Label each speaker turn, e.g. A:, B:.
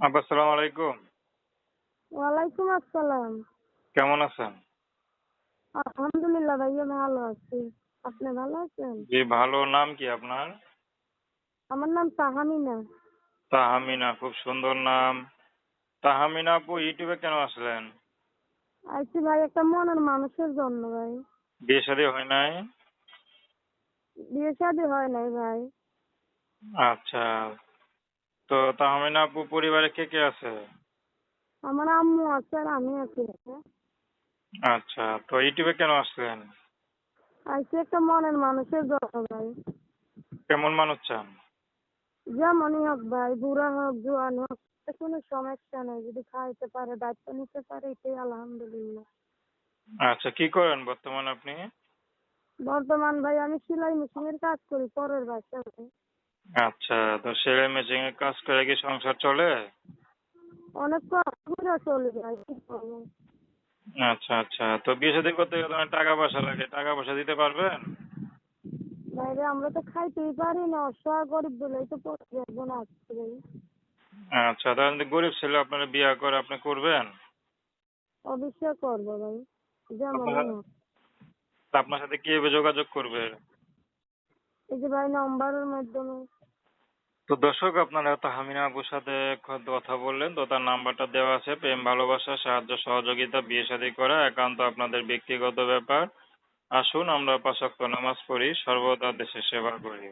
A: আপা আসসালামু আলাইকুম।
B: ওয়ালাইকুম আসসালাম।
A: কেমন আছেন?
B: আলহামদুলিল্লাহ ভাইয়া ভালো আছি। আপনি ভালো আছেন?
A: জি ভালো। নাম কি আপনার?
B: আমার নাম তাহামিনা।
A: তাহামিনা খুব সুন্দর নাম। তাহামিনা আপু ইউটিউবে কেন আসলেন?
B: আইছি ভাই একটা মনের মানুষের জন্য ভাই।
A: বিয়ে শাদী হয় নাই?
B: বিয়ে শাদী হয় নাই ভাই।
A: আচ্ছা। তো তাহমিনা আপু পরিবারে কে কে আছে?
B: আমার আম্মু আছে আর আমি আছি।
A: আচ্ছা তো ইউটিউবে কেন আসলেন
B: আইছি একটা মনের মানুষের জন্য ভাই
A: কেমন মানুষ চান?
B: যেমনই হোক ভাই বুড়া হোক জোয়ান হোক কোনো সমস্যা নেই যদি খাইতে পারে দায়িত্ব নিতে পারে এটাই আলহামদুলিল্লাহ।
A: আচ্ছা কি করেন বর্তমানে আপনি?
B: বর্তমান ভাই আমি সেলাই মেশিনের কাজ করি পরের বাসায়।
A: আচ্ছা তো সেলাই মেশিন এর কাজ করে কি সংসার চলে?
B: অনেক কষ্ট চলে
A: আচ্ছা আচ্ছা তো বিয়ে শাদী করতে গেলে অনেক টাকা পয়সা লাগে টাকা পয়সা দিতে পারবেন?
B: বাইরে আমরা তো খাইতেই পারি না অসহায় গরিব বলেই তো পড়ে যাব না
A: আচ্ছা তাহলে গরিব ছেলে আপনারা বিয়ে করে আপনি করবেন?
B: অবশ্যই করব ভাই যেমন
A: আপনার সাথে কীভাবে যোগাযোগ করবে?
B: এই যে ভাই নম্বরের মাধ্যমে।
A: তো দর্শক, আপনারা তাহমিনা আপুর সাথে কথা বললেন, তো তার নাম্বারটা দেওয়া আছে, প্রেম, ভালোবাসা, সাহায্য, সহযোগিতা, বিয়ে শাদী করা, একান্ত আপনাদের ব্যক্তিগত ব্যাপার। আসুন, আমরা পাঁচ নামাজ পড়ি, সর্বদা দেশের সেবা করি।